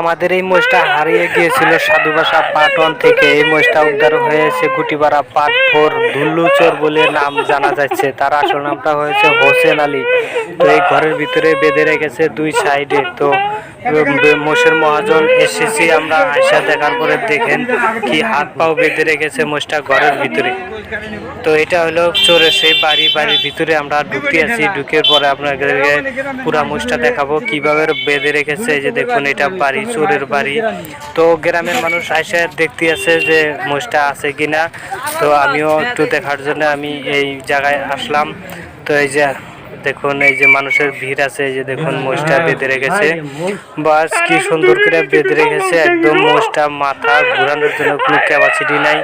আমাদের এই মোষটা হারিয়ে গিয়েছিল সাধু সাধুবাসা পাটন থেকে। এই মোষটা উদ্ধার হয়েছে গুটিপাড়া পাট ফোর ধুল্লুচর বলে নাম জানা যাচ্ছে। তার আসল নামটা হয়েছে হোসেন আলী। তো এই ঘরের ভিতরে বেঁধে রেখেছে দুই সাইডে। তো মোষের মহাজন এসেছি, আমরা আয়সা দেখার পরে দেখেন কি হাত পাও বেঁধে রেখেছে মোষটা ঘরের ভিতরে। তো এটা হলো চোরের সেই বাড়ি, বাড়ির ভিতরে আমরা ঢুকতে আছি। ঢুকের পরে আপনাদেরকে পুরা মোষটা দেখাবো, কীভাবে বেঁধে রেখেছে যে দেখুন, এটা বাড়ি, চোরের বাড়ি। তো গ্রামের মানুষ আইসা দেখতে আছে যে মোষটা আছে কিনা। তো আমিও একটু দেখার জন্য আমি এই জায়গায় আসলাম। তো এই যে দেখুন এই যে মানুষের ভিড় আছে এই যে দেখুন মোষটা বেঁধে রেখেছে। বাস কি সুন্দর করে বেঁধে রেখেছে একদম মোষটা মাথা ঘোরানোর জন্য কোনো ক্যাপাসিটি নাই।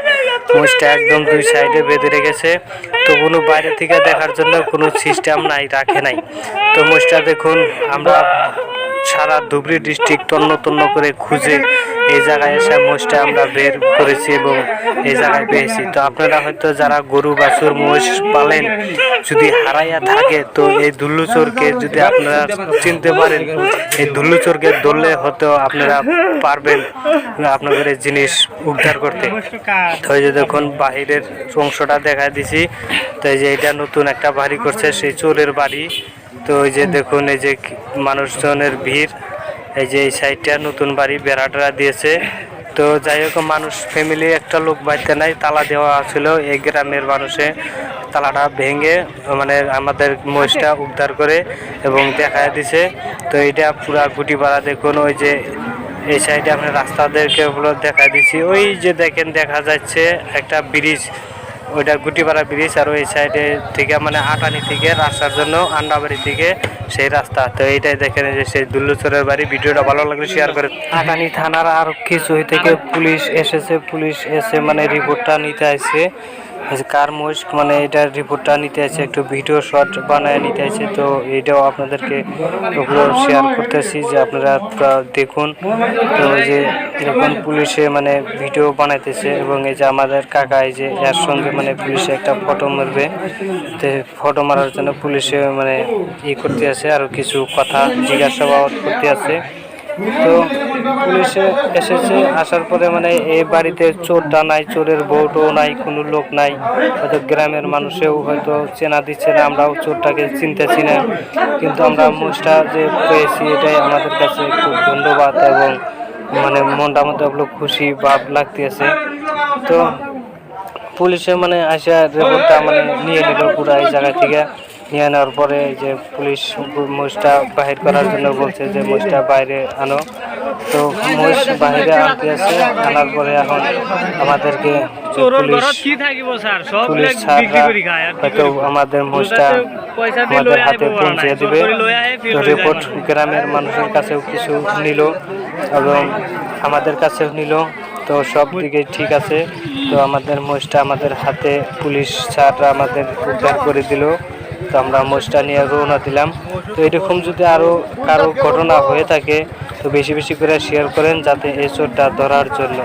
মোষটা একদম দুই সাইডে বেঁধে রেখেছে। তো কোনো বাইরে থেকে দেখার জন্য কোনো সিস্টেম নাই রাখে নাই। তো মোষটা দেখুন আমরা সারা ধুবড়ি ডিস্ট্রিক্ট তন্ন তন্ন করে খুঁজে এই জায়গায় এসে মোষটা আমরা বের করেছি এবং এই জায়গায় পেয়েছি। তো আপনারা হয়তো যারা গরু, বাছুর মোষ পালেন, যদি হারাইয়া থাকে, তো এই দুল্লুচোরকে যদি আপনারা চিনতে পারেন, এই দুল্লুচোরকে ধরলে হয়তো আপনারা পারবেন আপনাদের জিনিস উদ্ধার করতে। তো যে দেখুন, বাহিরের অংশটা দেখা দিছি। তো এই যে এটা নতুন একটা বাড়ি করছে, সেই চোরের বাড়ি। তো ওই যে দেখুন, এই যে মানুষজনের ভিড়, এই যে এই সাইডটা নতুন বাড়ি বেড়াটা দিয়েছে। তো যাই হোক, মানুষ ফ্যামিলি একটা লোক বাড়িতে নাই, তালা দেওয়া ছিল এই গ্রামের মানুষে তালাটা ভেঙে মানে আমাদের মহিষটা উদ্ধার করে এবং দেখা দিছে। তো এটা পুরা গুটি পাড়া দেখুন, ওই যে এই সাইডে আমরা রাস্তাদেরকে দেখা দিছি। ওই যে দেখেন, দেখা যাচ্ছে একটা ব্রিজ। ওইটা গুটিপাড়া ব্রিজ আর ওই সাইডে থেকে মানে আটানি থেকে রাস্তার জন্য আন্ডাবাড়ি থেকে সেই রাস্তা। তো এইটাই দেখেন যে সেই দুল্লুচরের বাড়ি। ভিডিওটা ভালো লাগলে শেয়ার করে আটানি থানার আর কিছু থেকে পুলিশ এসেছে, পুলিশ এসে মানে রিপোর্টটা নিতে আসছে। কার মোষ মানে এটার রিপোর্টটা নিতে আছে, একটু ভিডিও শর্ট বানায় নিতে আছে, তো এটাও আপনাদেরকে ওগুলো শেয়ার করতেছি যে আপনারা দেখুন। তো যে এরকম পুলিশে মানে ভিডিও বানাইতেছে এবং এই যে আমাদের কাকা এই যে এর সঙ্গে মানে পুলিশে একটা ফটো মারবে। তো ফটো মারার জন্য পুলিশে মানে ই করতে আছে, আর কিছু কথা জিজ্ঞাসাবাদ করতে আছে। তো পুলিশে এসেছে, আসার পরে মানে এই বাড়িতে চোরটা নাই, চোরের বউটাও নাই, কোনো লোক নাই। হয়তো গ্রামের মানুষেও হয়তো চেনা দিচ্ছে না, আমরাও চোরটাকে চিনতেছি না। কিন্তু আমরা মোষটা যে পেয়েছি, এটাই আমাদের কাছে খুব ধন্যবাদ এবং মানে মনটা মধ্যে একটু খুশি ভাব লাগতেছে। তো পুলিশে মানে আসা রিপোর্টটা মানে নিয়ে নিল পুরো এই জায়গা থেকে। নিয়ে নেওয়ার পরে যে পুলিশ মোষটা বাহির করার জন্য বলছে যে মোষটা বাইরে আনো। তো মোষ বাইরে আনতে আছে আনার পরে এখন আমাদেরকে পুলিশ ছাড়রা হয়তো আমাদের মোষটা আমাদের হাতে পৌঁছে। দিবে। তো রিপোর্ট গ্রামের মানুষের কাছেও কিছু নিল এবং আমাদের কাছেও নিল। তো সব দিকে ঠিক আছে। তো আমাদের মোষটা আমাদের হাতে পুলিশ ছাড়রা আমাদের উদ্ধার করে দিল। তো আমরা মোষটা নিয়ে রওনা দিলাম। তো এরকম যদি আরও কারও ঘটনা হয়ে থাকে তো বেশি বেশি করে শেয়ার করেন যাতে এই চোরটা ধরার জন্য।